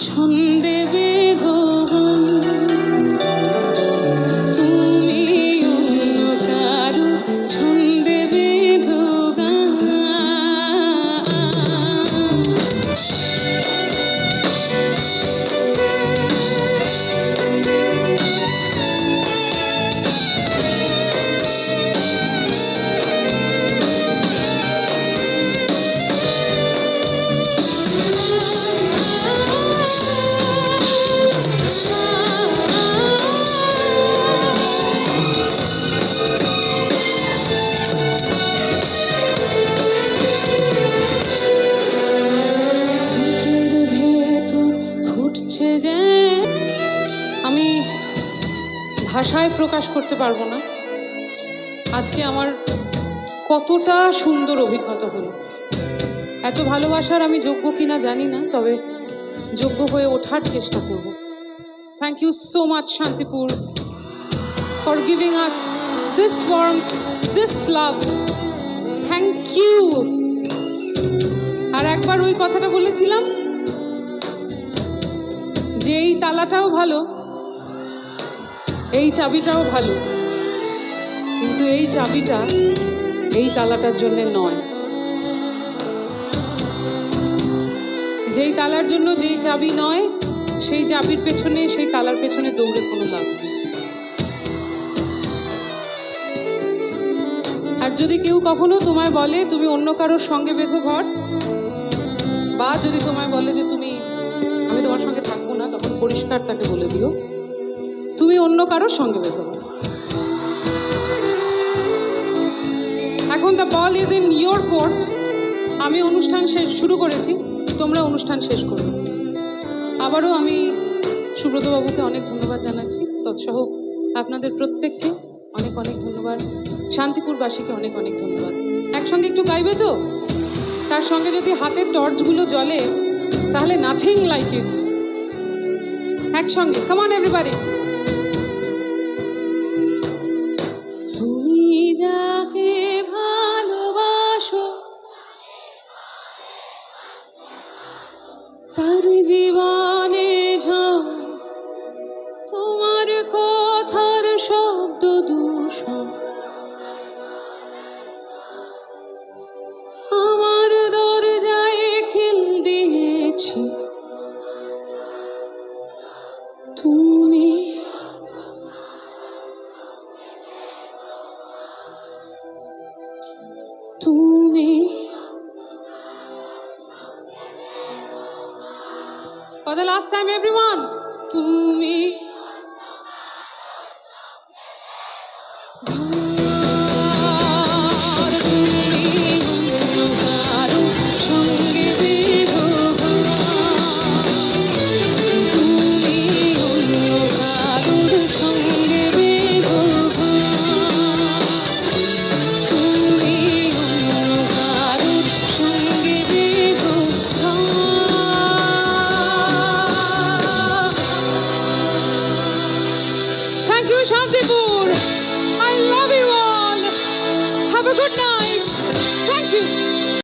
ছন্দে ফুটছে যে আমি ভাষায় প্রকাশ করতে পারব না। আজকে আমার কতটা সুন্দর অভিজ্ঞতা হলো। এত ভালোবাসার আমি যোগ্য কিনা জানি না, তবে যোগ্য হয়ে ওঠার চেষ্টা করব। Thank you so much Shantipur for giving us this warmth this love thank you আর একবার ওই কথাটা বলেছিলাম যে এই তালাটাও ভালো, এই চাবিটাও ভালো। কিন্তু এই চাবিটা এই তালাটার জন্য নয়। যেই তালার জন্য যেই চাবি নয়, সেই চাবির পেছনে, সেই তালার পেছনে দৌড়ে কোনো লাভ নেই। আর যদি কেউ কখনো তোমায় বলে তুমি অন্য কারোর সঙ্গে বেঁধো ঘর, বা যদি তোমায় বলে যে তুমি, আমি তোমার সঙ্গে থাকব না তখন পরিষ্কার তাকে বলে দিও। তুমি অন্য কারোর সঙ্গে বেঁধো ঘর। এখন the ball is in your court আমি অনুষ্ঠান শেষ, শুরু করেছি। তোমরা অনুষ্ঠান শেষ করো। আবারও আমি সুব্রতবাবুকে অনেক ধন্যবাদ জানাচ্ছি। তৎসহ আপনাদের প্রত্যেককে অনেক অনেক ধন্যবাদ। শান্তিপুরবাসীকে অনেক অনেক ধন্যবাদ। একসঙ্গে একটু গাইবে তো? তার সঙ্গে যদি হাতের টর্চগুলো জ্বলে, তাহলে নাথিং লাইক ইট একসঙ্গে। কামান এভরিবাডি তুমি যাকে ভালোবাসো, তার জীবনে ঝড় তোমার কথার শব্দ দূষণ। আমার দরজায় খিল দিয়েছি তুমি তুমি For the last time, everyone, To me. Shibur. I love you all. Have a good night. Thank you.